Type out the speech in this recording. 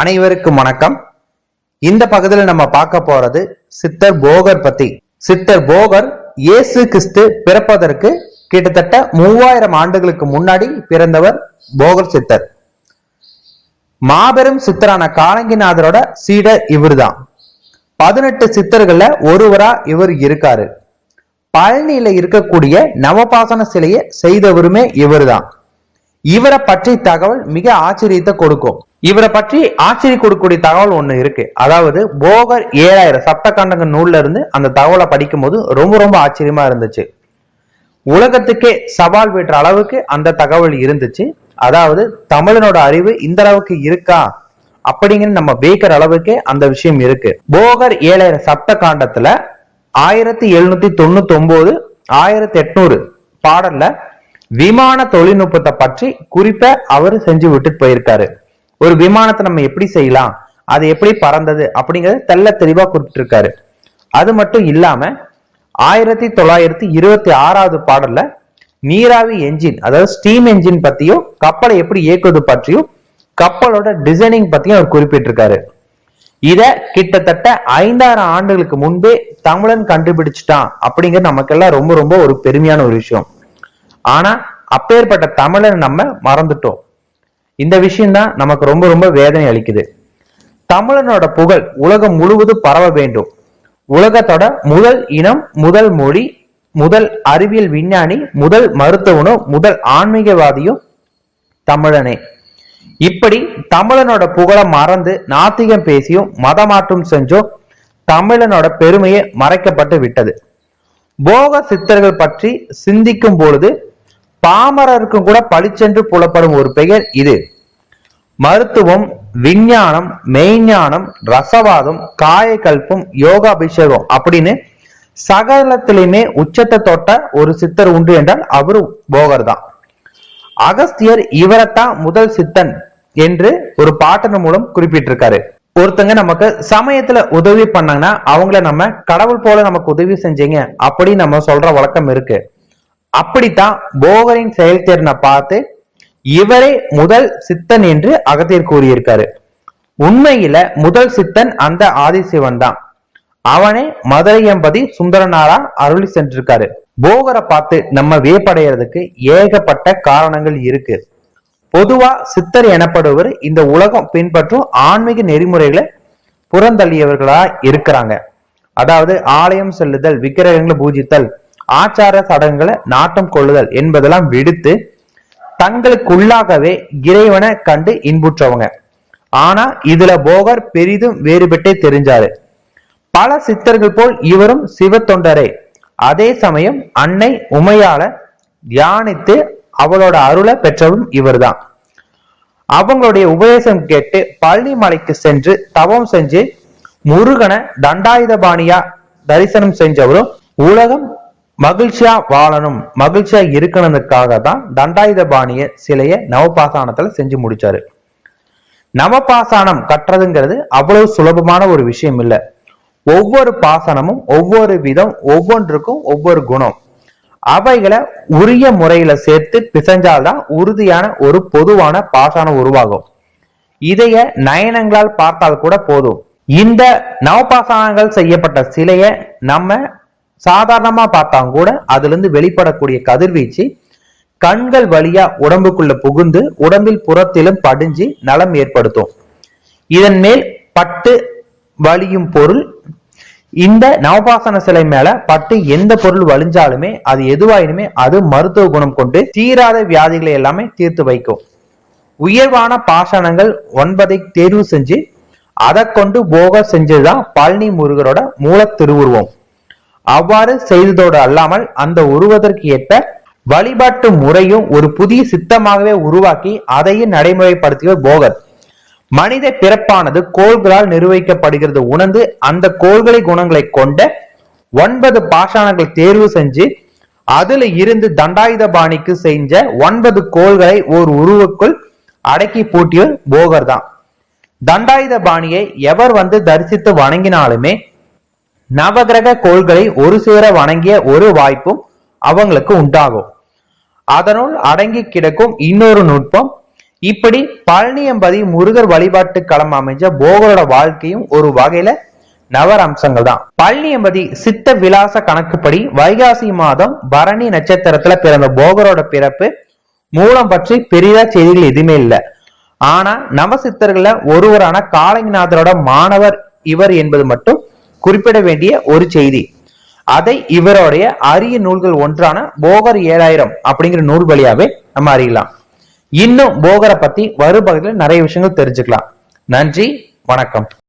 அனைவருக்கும் வணக்கம். இந்த பகுதியில் நம்ம பார்க்க போறது சித்தர் போகர் பத்தி. சித்தர் போகர் இயேசு கிறிஸ்து பிறப்பதற்கு கிட்டத்தட்ட மூவாயிரம் ஆண்டுகளுக்கு முன்னாடி பிறந்தவர் போகர் சித்தர். மாபெரும் சித்தரான காலங்கிநாதரோட சீடர் இவர்தான். பதினெட்டு சித்தர்கள்ல ஒருவரா இவர் இருக்காரு. பழனியில இருக்கக்கூடிய நவபாசன சிலையை செய்தவருமே இவர்தான். இவரை பற்றி தகவல் மிக ஆச்சரியத்தை கொடுக்கும். இவரை பற்றி ஆச்சரிய கொடுக்கக்கூடிய தகவல் ஒண்ணு இருக்கு. அதாவது போகர் ஏழாயிரம் சப்தகாண்டங்க நூல்ல இருந்து அந்த தகவலை படிக்கும் போது ரொம்ப ரொம்ப ஆச்சரியமா இருந்துச்சு. உலகத்துக்கே சவால் விடுற அளவுக்கு அந்த தகவல் இருந்துச்சு. அதாவது தமிழனோட அறிவு இந்த அளவுக்கு இருக்கா? அப்படிங்கிற நம்ம வேக்கிற அளவுக்கே அந்த விஷயம் இருக்கு. போகர் ஏழாயிரம் சப்த காண்டத்துல ஆயிரத்தி எழுநூத்தி தொண்ணூத்தி ஒன்பது ஆயிரத்தி எட்நூறு பாடல்ல விமான தொழில்நுட்பத்தை பற்றி குறிப்ப அவர் செஞ்சு விட்டுட்டு போயிருக்காரு. ஒரு விமானத்தை நம்ம எப்படி செய்யலாம்? அது எப்படி பறந்தது? அப்படிங்கறது தெள்ள தெளிவா குறிப்பிட்டிருக்காரு. அது மட்டும் இல்லாம ஆயிரத்தி தொள்ளாயிரத்தி இருபத்தி ஆறாவது பாடல்ல நீராவி என்ஜின் அதாவது ஸ்டீம் என்ஜின் பத்தியும் கப்பலை எப்படி இயக்குவது பற்றியும் கப்பலோட டிசைனிங் பத்தியும் அவர் குறிப்பிட்டிருக்காரு. இத கிட்டத்தட்ட ஐந்தாயிரம் ஆண்டுகளுக்கு முன்பே தமிழன் கண்டுபிடிச்சிட்டான் அப்படிங்கிறது நமக்கெல்லாம் ரொம்ப ரொம்ப ஒரு பெருமையான ஒரு விஷயம். ஆனா அப்பேற்பட்ட தமிழன் நம்ம மறந்துட்டோம். இந்த விஷயம்தான் நமக்கு ரொம்ப ரொம்ப வேதனை அளிக்குது. தமிழனோட புகழ் உலகம் முழுவதும் பரவ வேண்டும். உலகத்தோட முதல் இனம் முதல் மொழி முதல் அறிவியல் விஞ்ஞானி முதல் மருத்துவனும் முதல் ஆன்மீகவாதியும் தமிழனே. இப்படி தமிழனோட புகழ மறந்து நாத்திகம் பேசியும் மதமாற்றம் செஞ்சும் தமிழனோட பெருமையை மறைக்கப்பட்டு விட்டது. போக சித்தர்கள் பற்றி சிந்திக்கும் பொழுது பாமரருக்கும் கூட பளிச்சென்று புலப்படும் ஒரு பெயர் இது. மருத்துவம் விஞ்ஞானம் மெய்ஞானம் ரசவாதம் காயக்கல்பம் யோகாபிஷேகம் அப்படின்னு சகலத்திலையுமே உச்சத்தை தொட்ட ஒரு சித்தர் உண்டு என்றால் அவரு போகர் தான் அகஸ்தியர் இவரைத்தான் முதல் சித்தன் என்று ஒரு பாட்டின் மூலம் குறிப்பிட்டிருக்காரு. ஒருத்தங்க நமக்கு சமயத்துல உதவி பண்ணாங்கன்னா அவங்கள நம்ம கடவுள் போல நமக்கு உதவி செஞ்சீங்க அப்படின்னு நம்ம சொல்ற வழக்கம் இருக்கு. அப்படித்தான் போகரின் செயல்திறனை பார்த்து இவரே முதல் சித்தன் என்று அகத்தியர் கூறியிருக்காரு. உண்மையில முதல் சித்தன் அந்த ஆதிசிவன் தான் அவனே மதுரையம்பதி சுந்தரனாரா அருளி சென்றிருக்காரு. போகரை பார்த்து நம்ம வியப்படைகிறதுக்கு ஏகப்பட்ட காரணங்கள் இருக்கு. பொதுவா சித்தர் எனப்படுவர் இந்த உலகம் பின்பற்றும் ஆன்மீக நெறிமுறைகளை புறந்தள்ளியவர்களா இருக்கிறாங்க. அதாவது ஆலயம் செல்லுதல் விக்கிரகங்களை பூஜித்தல் ஆச்சார சடங்குகளை நாட்டம் கொள்ளுதல் என்பதெல்லாம் விடுத்து தங்களுக்குள்ளாகவே இறைவனை கண்டு இன்புற்றவங்க. ஆனா இதுல போகர் பெரிதும் வேறுபட்டே தெரிஞ்சாரு. பல சித்தர்கள் போல் இவரும் சிவ தொண்டரே அதே சமயம் அன்னை உமையால தியானித்து அவளோட அருளை பெற்றவரும் இவர்தான். அவங்களுடைய உபதேசம் கேட்டு பழனி மலைக்கு சென்று தவம் செஞ்சு முருகனை தண்டாயுதபாணியா தரிசனம் செஞ்சவரும் உலகம் மகிழ்ச்சியா வாழணும் மகிழ்ச்சியா இருக்கணுக்காக தான் தண்டாயுதபாணிய சிலைய நவபாசானத்துல செஞ்சு முடிச்சாரு. நவபாசானம் கட்டுறதுங்கிறது அவ்வளவு சுலபமான ஒரு விஷயம் இல்லை. ஒவ்வொரு பாசனமும் ஒவ்வொரு விதம் ஒவ்வொன்றுக்கும் ஒவ்வொரு குணம். அவைகளை உரிய முறையில சேர்த்து பிசைஞ்சால்தான் உறுதியான ஒரு பொதுவான பாசனம் உருவாகும். இதைய நயனங்களால் பார்த்தால் கூட போதும். இந்த நவபாசனங்கள் செய்யப்பட்ட சிலைய நம்ம சாதாரணமா பார்த்தா கூட அதுல இருந்து வெளிப்படக்கூடிய கதிர்வீச்சு கண்கள் வழியா உடம்புக்குள்ள புகுந்து உடம்பில் புறத்திலும் படிஞ்சு நலம் ஏற்படுத்தும். இதன் மேல் பட்டு வலியும் பொருள். இந்த நவபாசன சிலை மேல பட்டு எந்த பொருள் வலிஞ்சாலுமே அது எதுவாயினுமே அது மருத்துவ குணம் கொண்டு தீராத வியாதிகளை எல்லாமே தீர்த்து வைக்கும். உயர்வான பாஷாணங்கள் ஒன்பதை தேர்வு செஞ்சு அதை கொண்டு போக செஞ்சதுதான் பழனி முருகரோட மூல திருவுருவம். அவ்வாறு செய்ததோடு அல்லாமல் அந்த உருவதற்கு ஏற்ப வழிபாட்டு முறையும் ஒரு புதிய சித்தமாகவே உருவாக்கி அதையும் நடைமுறைப்படுத்தியவர் போகர். மனித பிறப்பானது கோள்களால் நிர்வகிக்கப்படுகிறது. உணர்ந்து அந்த கோள்களை குணங்களை கொண்ட ஒன்பது பாஷாணங்கள் தேர்வு செஞ்சு அதுல இருந்து தண்டாயுத பாணிக்கு செஞ்ச ஒன்பது கோள்களை ஒரு உருவுக்குள் அடக்கி பூட்டியவர் போகர் தான் தண்டாயுத பாணியை எவர் வந்து தரிசித்து வணங்கினாலுமே நவகிரக கோள்களை ஒரு சேர வணங்கிய ஒரு வாய்ப்பும் அவங்களுக்கு உண்டாகும். அதனுள் அடங்கி கிடக்கும் இன்னொரு நுட்பம் இப்படி பழனியம்பதி முருகர் வழிபாட்டு களம் அமைஞ்ச போகரோட வாழ்க்கையும் ஒரு வகையில நவர் அம்சங்கள் தான். பழனியம்பதி சித்த விலாச கணக்குப்படி வைகாசி மாதம் பரணி நட்சத்திரத்துல பிறந்த போகரோட பிறப்பு மூலம் பற்றி பெரிதா செய்திகள் எதுவுமே இல்லை. ஆனா நவசித்தர்கள ஒருவரான காளிங்கநாதரோட மாணவர் இவர் என்பது மட்டும் குறிப்பிட வேண்டிய ஒரு செய்தி. அதை இவருடைய அரிய நூல்கள் ஒன்றான போகர் ஏழாயிரம் அப்படிங்கிற நூல் வழியாவே நம்ம அறியலாம். இன்னும் போகரை பத்தி வரும் பகுதியில் நிறைய விஷயங்கள் தெரிஞ்சுக்கலாம். நன்றி வணக்கம்.